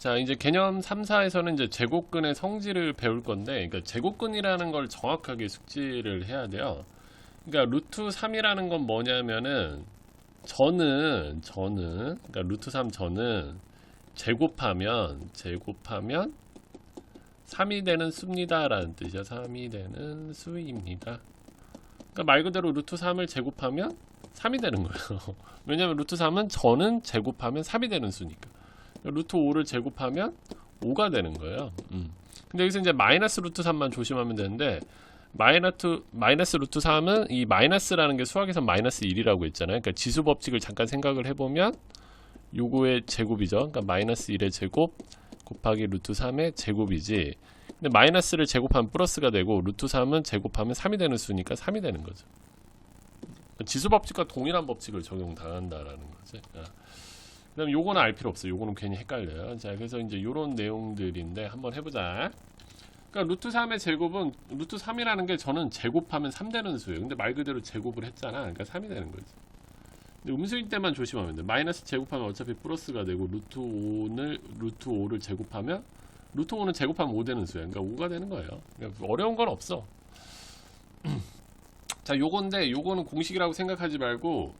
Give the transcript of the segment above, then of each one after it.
자, 이제 개념 3, 4에서는 이제 제곱근의 성질을 배울 건데, 그러니까 제곱근이라는 걸 정확하게 숙지를 해야 돼요. 그러니까 루트 3이라는 건 뭐냐면은 저는 저는 그러니까 루트 3 저는 제곱하면 제곱하면 3이 되는 수입니다라는 뜻이야. 3이 되는 수입니다. 그러니까 말 그대로 루트 3을 제곱하면 3이 되는 거예요. 왜냐면 루트 3은 저는 제곱하면 3이 되는 수니까. 루트 5를 제곱하면 5가 되는 거예요. 음. 근데 여기서 이제 마이너스 루트 3만 조심하면 되는데 마이너스 마이너스 루트 3은 이 마이너스라는 게 수학에서 마이너스 1이라고 했잖아요. 그러니까 지수 법칙을 잠깐 생각을 해보면 요거의 제곱이죠. 그러니까 마이너스 1의 제곱 곱하기 루트 3의 제곱이지. 근데 마이너스를 제곱하면 플러스가 되고 루트 3은 제곱하면 3이 되는 수니까 3이 되는 거죠. 지수 법칙과 동일한 법칙을 적용당한다라는 거지. 아. 그다음 요거는 알 필요 없어요. 요거는 괜히 헷갈려요. 자, 그래서 이제 요런 내용들인데 한번 해보자. 그러니까 루트 3의 제곱은 루트 3이라는 게 저는 제곱하면 3 되는 수예요. 근데 말 그대로 제곱을 했잖아. 그러니까 3이 되는 거지. 근데 음수일 때만 조심하면 돼. 마이너스 제곱하면 어차피 플러스가 되고 루트 5를 루트 5를 제곱하면 루트 5는 제곱하면 5 되는 수야. 그러니까 5가 되는 거예요. 그러니까 어려운 건 없어. 자, 요건데 요거는 공식이라고 생각하지 말고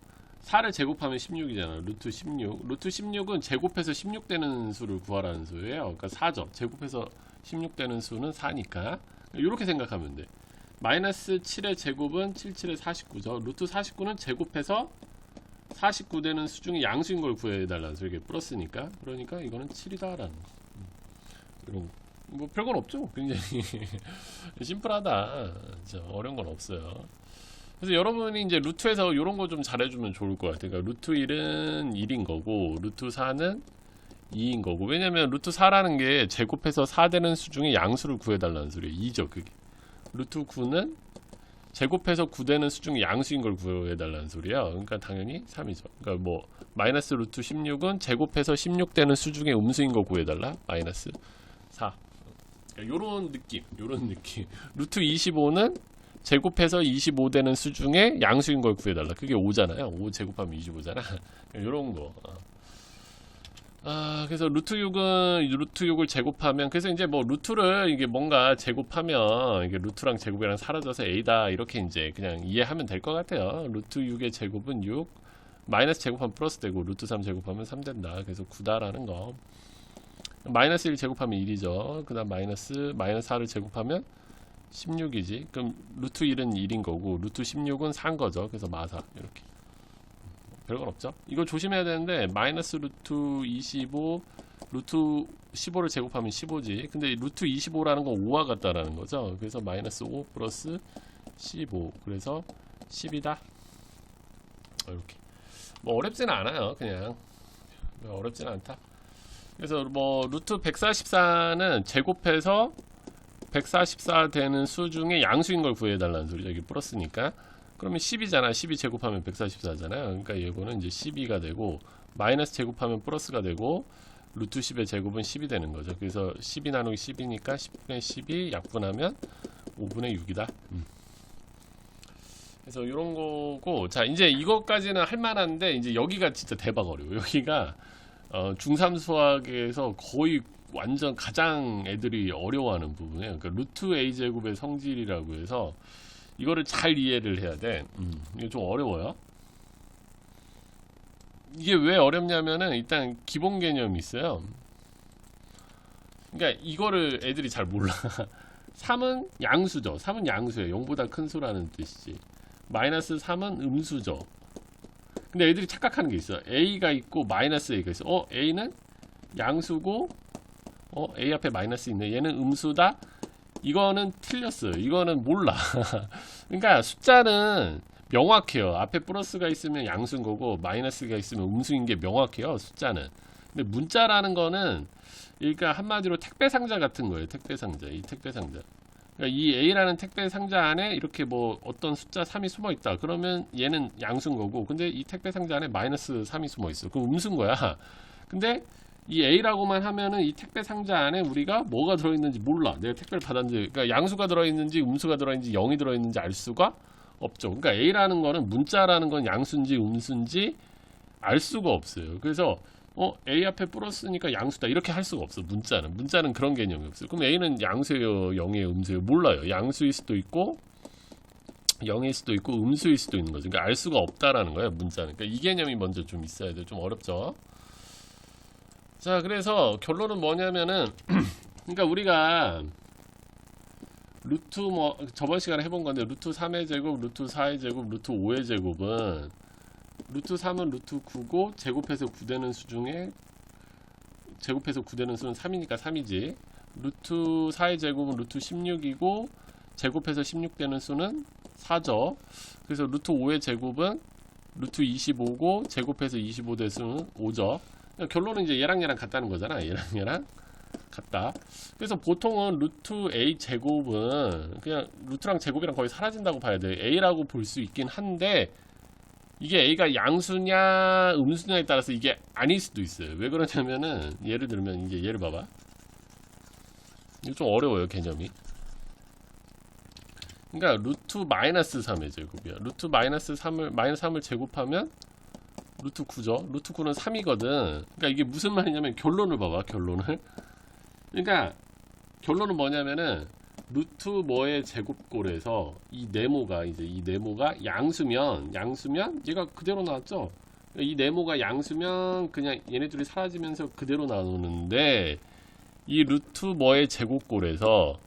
4를 제곱하면 16이잖아. 루트 16. 루트 16은 제곱해서 16 되는 수를 구하라는 수예요. 그러니까 4죠. 제곱해서 16 되는 수는 4니까. 이렇게 생각하면 돼. 마이너스 7의 제곱은 7, 7의 49죠. 루트 49는 제곱해서 49 되는 수 중에 양수인 걸 구해달라는 수. 이게 플러스니까. 그러니까 이거는 7이다라는 거. 음. 이런 거. 뭐 별건 없죠. 굉장히 심플하다. 저 어려운 건 없어요. 그래서 여러분이 이제 루트에서 이런 거 좀 잘해주면 좋을 것 같아요. 그러니까 루트 1은 1인 거고, 루트 4는 2인 거고. 왜냐면 루트 4라는 게 제곱해서 4 되는 수 중에 양수를 구해달라는 소리예요. 2죠, 그게. 루트 9는 제곱해서 9 되는 수 중에 양수인 걸 구해달라는 소리야. 그러니까 당연히 3이죠. 그러니까 뭐 마이너스 루트 16은 제곱해서 16 되는 수 중에 음수인 거 구해달라. 마이너스 4. 그러니까 요런 느낌, 요런 느낌. 루트 25는 제곱해서 25 되는 수 중에 양수인 걸 구해달라. 그게 5잖아요. 5 제곱하면 25잖아. 요런 거. 어. 아, 그래서 루트 6은 루트 6을 제곱하면 그래서 이제 뭐 루트를 이게 뭔가 제곱하면 이게 루트랑 제곱이랑 사라져서 a다 이렇게 이제 그냥 이해하면 될 것 같아요. 루트 6의 제곱은 6 마이너스 제곱하면 플러스 되고 루트 3 제곱하면 3 된다. 그래서 9다라는 거. 마이너스 1 제곱하면 1이죠. 그다음 마이너스 마이너스 4를 제곱하면 16이지. 그럼 루트 1은 1인 거고 루트 16은 4인 거죠. 그래서 마사 이렇게. 별건 없죠. 이거 조심해야 되는데 마이너스 루트 25 루트 15를 제곱하면 15지. 근데 루트 25라는 건 5와 같다라는 거죠. 그래서 마이너스 5 플러스 15. 그래서 10이다. 이렇게. 뭐 어렵지는 않아요. 그냥 어렵지는 않다. 그래서 뭐 루트 144는 제곱해서 144 되는 수 중에 양수인 걸 구해달라는 소리죠. 여기 플러스니까. 그러면 10이잖아. 12 제곱하면 144잖아요. 그러니까 이거는 이제 12가 되고 마이너스 제곱하면 플러스가 되고 루트 10의 제곱은 10이 되는 거죠. 그래서 12 나누기 10이니까 10분의 10이 약분하면 5분의 6이다. 음. 그래서 이런 거고 자 이제 이것까지는 할 만한데 이제 여기가 진짜 대박 어려워. 여기가 어, 중3 수학에서 거의 완전 가장 애들이 어려워하는 부분이에요. 그러니까 루트 a 제곱의 성질이라고 해서 이거를 잘 이해를 해야 돼. 음, 이게 좀 어려워요. 이게 왜 어렵냐면은 일단 기본 개념이 있어요. 그러니까 이거를 애들이 잘 몰라. 3은 양수죠. 3은 양수예요. 0보다 큰 수라는 뜻이지. 마이너스 3은 음수죠. 근데 애들이 착각하는 게 있어. a가 있고 마이너스 a가 있어. 어, a는 양수고 어, a 앞에 마이너스 있네. 얘는 음수다. 이거는 틀렸어요. 이거는 몰라. 그러니까 숫자는 명확해요. 앞에 플러스가 있으면 양수인 거고 마이너스가 있으면 음수인 게 명확해요. 숫자는. 근데 문자라는 거는 그러니까 한마디로 택배 상자 같은 거예요. 택배 상자. 이 택배 상자. 그러니까 이 A라는 택배 상자 안에 이렇게 뭐 어떤 숫자 3이 숨어 있다. 그러면 얘는 양수인 거고 근데 이 택배 상자 안에 마이너스 3이 숨어 있어. 그럼 음수인 거야. 근데 이 A라고만 하면은 이 택배 상자 안에 우리가 뭐가 들어있는지 몰라. 내가 택배를 받았는지, 그러니까 양수가 들어있는지 음수가 들어있는지 0이 들어있는지 알 수가 없죠. 그러니까 A라는 거는 문자라는 건 양수인지 음수인지 알 수가 없어요. 그래서 어 a 앞에 플러스니까 양수다. 이렇게 할 수가 없어 문자는. 문자는 그런 개념이 없어요. 그럼 a는 양수예요 0이에요 음수예요? 몰라요. 양수일 수도 있고 0일 수도 있고 음수일 수도 있는 거죠. 그러니까 알 수가 없다라는 거예요 문자는. 그러니까 이 개념이 먼저 좀 있어야 돼요. 좀 어렵죠 자 그래서 결론은 뭐냐면은 그러니까 우리가 루트 뭐 저번 시간에 해본 건데 루트 3의 제곱, 루트 4의 제곱, 루트 5의 제곱은 루트 3은 루트 9고 제곱해서 9되는 수 중에 제곱해서 9되는 수는 3이니까 3이지. 루트 4의 제곱은 루트 16이고 제곱해서 16되는 수는 4죠. 그래서 루트 5의 제곱은 루트 25고 제곱해서 25될 수는 5죠. 그러니까 결론은 이제 얘랑 얘랑 같다는 거잖아. 얘랑 얘랑 같다. 그래서 보통은 루트 a 제곱은 그냥 루트랑 제곱이랑 거의 사라진다고 봐야 돼. a라고 볼 수 있긴 한데 이게 a가 양수냐 음수냐에 따라서 이게 아닐 수도 있어요. 왜 그러냐면은 예를 들면 이제 얘를 봐봐. 이거 좀 어려워요 개념이. 그러니까 루트 마이너스 3의 제곱이야. 루트 마이너스 3을 마이너스 3을 제곱하면 루트 9죠. 루트 9는 3이거든. 그러니까 이게 무슨 말이냐면 결론을 봐봐. 결론을. 그러니까 결론은 뭐냐면은 루트 뭐의 제곱골에서 이 네모가 이제 이 네모가 양수면 양수면 얘가 그대로 나왔죠. 이 네모가 양수면 그냥 얘네 둘이 사라지면서 그대로 나오는데 이 루트 뭐의 제곱골에서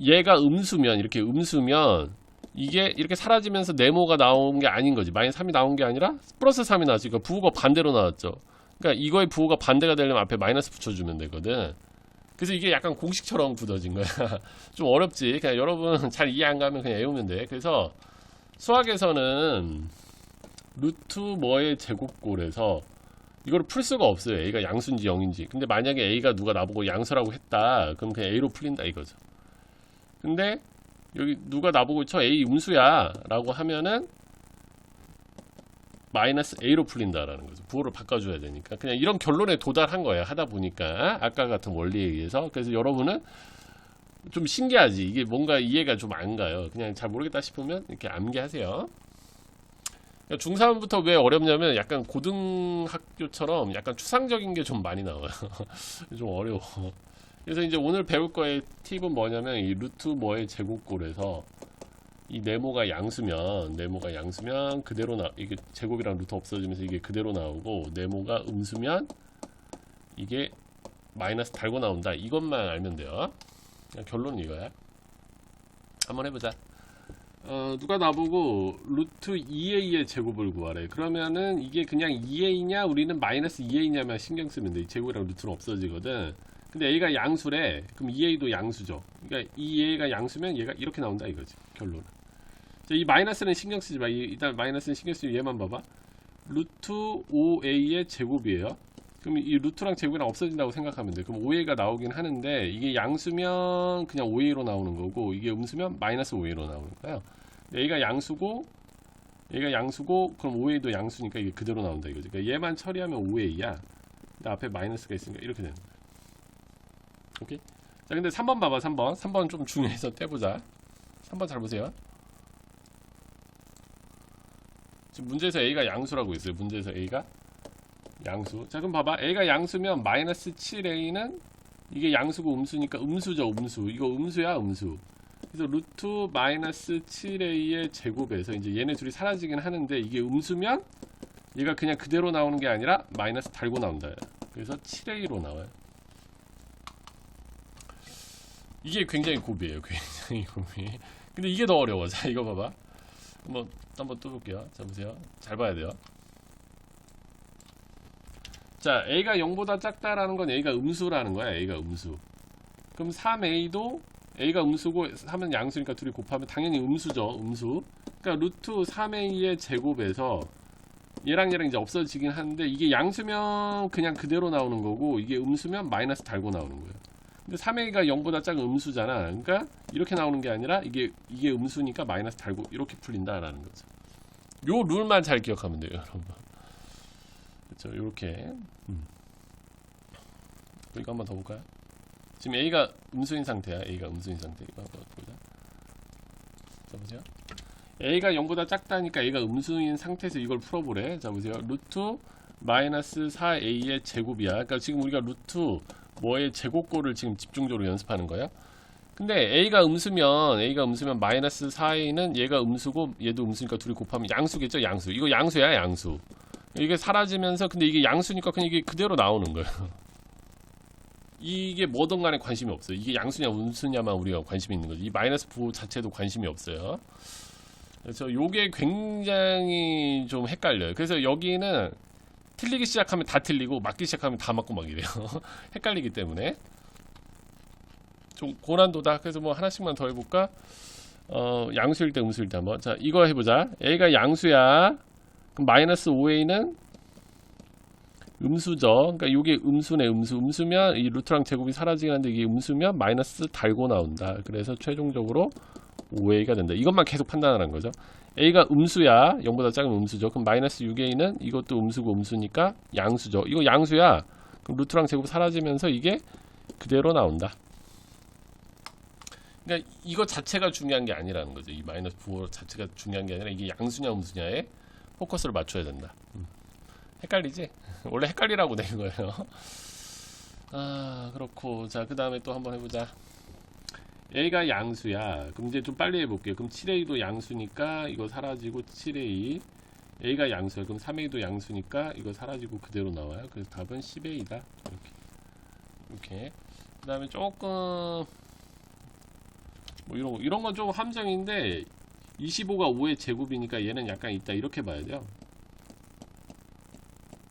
얘가 음수면 이렇게 음수면 이게 이렇게 사라지면서 네모가 나온 게 아닌 거지. 마이너스 3이 나온 게 아니라 플러스 3이 나왔지. 그러니까 부호가 반대로 나왔죠. 그러니까 이거의 부호가 반대가 되려면 앞에 마이너스 붙여주면 되거든. 그래서 이게 약간 공식처럼 굳어진 거야. 좀 어렵지. 그냥 여러분 잘 이해 안 가면 그냥 외우면 돼. 그래서 수학에서는 루트 뭐의 제곱골에서 이걸 풀 수가 없어요. a가 양수인지 0인지. 근데 만약에 a가 누가 나보고 양수라고 했다. 그럼 그냥 a로 풀린다 이거죠. 근데 여기 누가 나보고 저 a 음수야 라고 하면은 마이너스 a로 풀린다라는 거죠. 부호를 바꿔줘야 되니까 그냥 이런 결론에 도달한 거예요. 하다 보니까 아까 같은 원리에 의해서 그래서 여러분은 좀 신기하지 이게 뭔가 이해가 좀 안 가요. 그냥 잘 모르겠다 싶으면 이렇게 암기하세요. 중3부터 왜 어렵냐면 약간 고등학교처럼 약간 추상적인 게 좀 많이 나와요. 좀 어려워. 그래서 이제 오늘 배울 거의 팁은 뭐냐면 이 루트 뭐의 제곱골에서 이 네모가 양수면 네모가 양수면 그대로 나 이게 제곱이랑 루트 없어지면서 이게 그대로 나오고 네모가 음수면 이게 마이너스 달고 나온다. 이것만 알면 돼요. 그냥 결론은 이거야. 한번 해보자. 어, 누가 나보고 루트 2a의 제곱을 구하래? 그러면은 이게 그냥 2a냐? 우리는 마이너스 2a냐만 신경 쓰면 돼이 제곱이랑 루트는 없어지거든 근데 a가 양수래 그럼 2a도 양수죠 그러니까 2a가 양수면 얘가 이렇게 나온다 이거지 결론은 자, 이 마이너스는 신경 쓰지 마. 이- 일단 마이너스는 신경 쓰지 얘만 봐봐. 루트 5a의 제곱이에요. 그럼 이 루트랑 제곱이랑 없어진다고 생각하면 돼. 그럼 5a가 나오긴 하는데 이게 양수면 그냥 5a로 나오는 거고 이게 음수면 마이너스 5a로 나오는 거예요. a가 양수고 얘가 양수고 그럼 5a도 양수니까 이게 그대로 나온다 이거지. 그러니까 얘만 처리하면 5a야. 근데 앞에 마이너스가 있으니까 이렇게 되는 거야. 오케이? 자, 근데 3번 봐봐. 3번. 3번 좀 중요해서 떼보자. 3번 잘 보세요. 지금 문제에서 a가 양수라고 있어요. 문제에서 a가 양수. 자 그럼 봐봐. a가 양수면 마이너스 7a는 이게 양수고 음수니까 음수죠. 음수. 이거 음수야 음수. 그래서 루트 마이너스 7a의 제곱에서 이제 얘네 둘이 사라지긴 하는데 이게 음수면 얘가 그냥 그대로 나오는 게 아니라 마이너스 달고 나온다. 그래서 7a로 나와요. 이게 굉장히 고비예요. 굉장히 고비. 근데 이게 더 어려워. 자 이거 봐봐. 한번 한번 또 볼게요. 자 보세요. 잘 봐야 돼요. 자 a가 0보다 작다라는 건 a가 음수라는 거야. a가 음수. 그럼 3a도 a가 음수고 3은 양수니까 둘이 곱하면 당연히 음수죠. 음수. 그러니까 루트 3a의 제곱에서 얘랑 얘랑 이제 없어지긴 하는데 이게 양수면 그냥 그대로 나오는 거고 이게 음수면 마이너스 달고 나오는 거예요. 근데 3a가 0보다 작은 음수잖아. 그러니까 이렇게 나오는 게 아니라 이게 이게 음수니까 마이너스 달고 이렇게 풀린다라는 거죠. 요 룰만 잘 기억하면 돼요, 여러분. 그렇죠. 이렇게. 음. 이거 한번 더 볼까요? 지금 a가 음수인 상태야. a가 음수인 상태. 이거 한번 보자. 자 보세요. a가 0보다 작다니까 a가 음수인 상태에서 이걸 풀어보래. 자 보세요. 루트 마이너스 4a의 제곱이야. 그러니까 지금 우리가 루트 뭐의 제곱꼴을 지금 집중적으로 연습하는 거야. 근데 a가 음수면 a가 음수면 마이너스 4a는 얘가 음수고 얘도 음수니까 둘이 곱하면 양수겠죠? 양수. 이거 양수야 양수. 이게 사라지면서 근데 이게 양수니까 그냥 이게 그대로 나오는 거예요. 이게 뭐든 간에 관심이 없어요. 이게 양수냐 음수냐만 우리가 관심이 있는 거지 이 마이너스 부호 자체도 관심이 없어요. 그래서 요게 굉장히 좀 헷갈려요. 그래서 여기는 틀리기 시작하면 다 틀리고 맞기 시작하면 다 맞고 막 이래요 헷갈리기 때문에 좀 고난도다. 그래서 뭐 하나씩만 더 해볼까? 어, 양수일 때 음수일 때 한번. 자, 이거 해보자. a가 양수야. 그럼 마이너스 5a는 음수죠. 그러니까 이게 음수네, 음수. 음수면 이 루트랑 제곱이 사라지긴 한데 이게 음수면 마이너스 달고 나온다. 그래서 최종적으로 5a가 된다. 이것만 계속 판단하는 거죠. a가 음수야. 0보다 작으면 음수죠. 그럼 마이너스 6a는 이것도 음수고 음수니까 양수죠. 이거 양수야. 그럼 루트랑 제곱 사라지면서 이게 그대로 나온다. 그러니까 이거 자체가 중요한 게 아니라는 거죠. 이 마이너스 부호 자체가 중요한 게 아니라 이게 양수냐 음수냐에 포커스를 맞춰야 된다. 음. 헷갈리지? 원래 헷갈리라고 된 거예요. 아 그렇고 자 그 다음에 또 한번 해보자. A가 양수야. 그럼 이제 좀 빨리 해볼게요. 그럼 7A도 양수니까 이거 사라지고 7A A가 양수야. 그럼 3A도 양수니까 이거 사라지고 그대로 나와요. 그래서 답은 10A다. 이렇게 이렇게 그 다음에 조금 뭐 이런 거, 이런 건 좀 함정인데 25가 5의 제곱이니까 얘는 약간 있다 이렇게 봐야 돼요.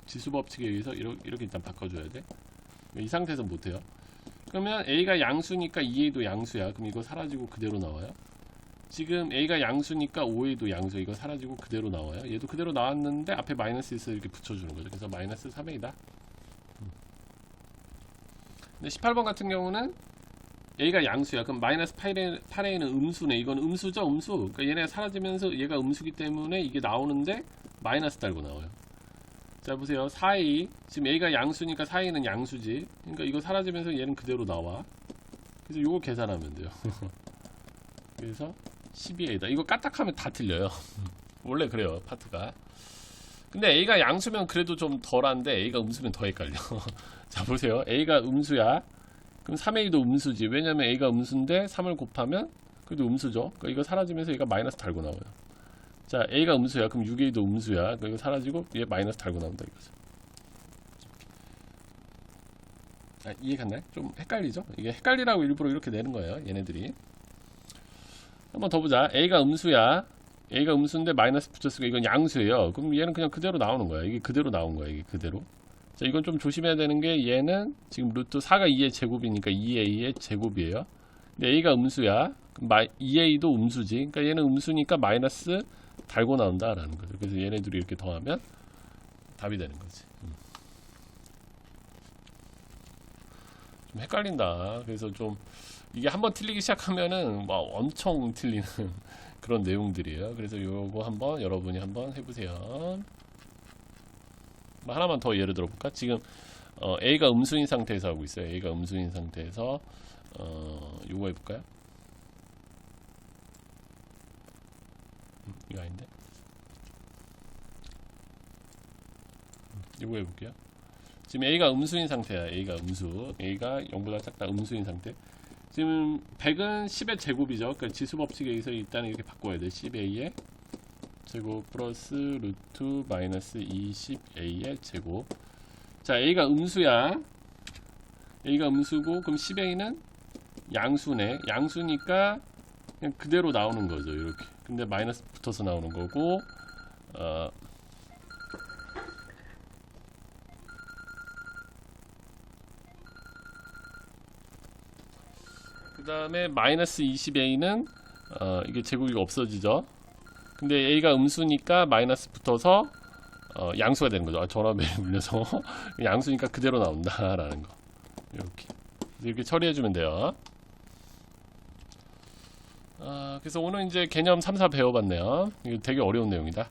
지수 법칙에 의해서 이렇게, 이렇게 일단 바꿔줘야 돼. 이 상태에서 못해요. 그러면 A가 양수니까 2A도 양수야. 그럼 이거 사라지고 그대로 나와요. 지금 A가 양수니까 5A도 양수. 이거 사라지고 그대로 나와요. 얘도 그대로 나왔는데 앞에 마이너스 있어 이렇게 붙여주는 거죠. 그래서 마이너스 3A다. 근데 18번 같은 경우는 A가 양수야. 그럼 마이너스 8에, 8A는 음수네. 이건 음수죠, 음수. 그러니까 얘네가 사라지면서 얘가 음수기 때문에 이게 나오는데 마이너스 달고 나와요. 자, 보세요. 4A. 지금 A가 양수니까 4A는 양수지. 그러니까 이거 사라지면서 얘는 그대로 나와. 그래서 이거 계산하면 돼요. 그래서 12A다. 이거 까딱하면 다 틀려요. 원래 그래요, 파트가. 근데 A가 양수면 그래도 좀 덜한데 A가 음수면 더 헷갈려. 자, 보세요. A가 음수야. 그럼 3A도 음수지. 왜냐면 A가 음수인데 3을 곱하면 그래도 음수죠. 그러니까 이거 사라지면서 얘가 마이너스 달고 나와요. 자, A가 음수야. 그럼 6A도 음수야. 그러니까 사라지고 얘 마이너스 달고 나온다 이거죠. 아, 이해 갔나요? 좀 헷갈리죠? 이게 헷갈리라고 일부러 이렇게 내는 거예요. 얘네들이. 한번 더 보자. A가 음수야. A가 음수인데 마이너스 붙였으니까 이건 양수예요. 그럼 얘는 그냥 그대로 나오는 거야. 이게 그대로 나온 거야. 이게 그대로. 자, 이건 좀 조심해야 되는 게 얘는 지금 루트 4가 2의 제곱이니까 2a의 제곱이에요. 근데 a가 음수야. 그럼 2a도 음수지. 그러니까 얘는 음수니까 마이너스 달고 나온다라는 거죠. 그래서 얘네들이 이렇게 더하면 답이 되는 거지. 음. 좀 헷갈린다. 그래서 좀 이게 한번 틀리기 시작하면은 막 엄청 틀리는 그런 내용들이에요. 그래서 요거 한번 여러분이 한번 해보세요. 뭐 하나만 더 예를 들어볼까? 지금 어, A가 음수인 상태에서 하고 있어요. A가 음수인 상태에서 어, 요거 해볼까요? 이거 아닌데? 음, 요거 해볼게요. 지금 A가 음수인 상태야. A가 음수. A가 0보다 작다. 음수인 상태. 지금 100은 10의 제곱이죠. 그러니까 지수 법칙에 의해서 일단 이렇게 바꿔야 돼. 10A의 제곱 플러스 루트 마이너스 20a의 제곱 자 a가 음수야 a가 음수고 그럼 10a는 양수네 양수니까 그냥 그대로 나오는 거죠 이렇게 근데 마이너스 붙어서 나오는 거고 어, 그 다음에 마이너스 20a는 어, 이게 제곱이 없어지죠 근데 a가 음수니까 마이너스 붙어서 어, 양수가 되는 거죠. 아, 전압에 물려서 양수니까 그대로 나온다 라는 거. 이렇게 이렇게 처리해 주면 돼요. 아, 그래서 오늘 이제 개념 3, 4 배워봤네요. 이거 되게 어려운 내용이다.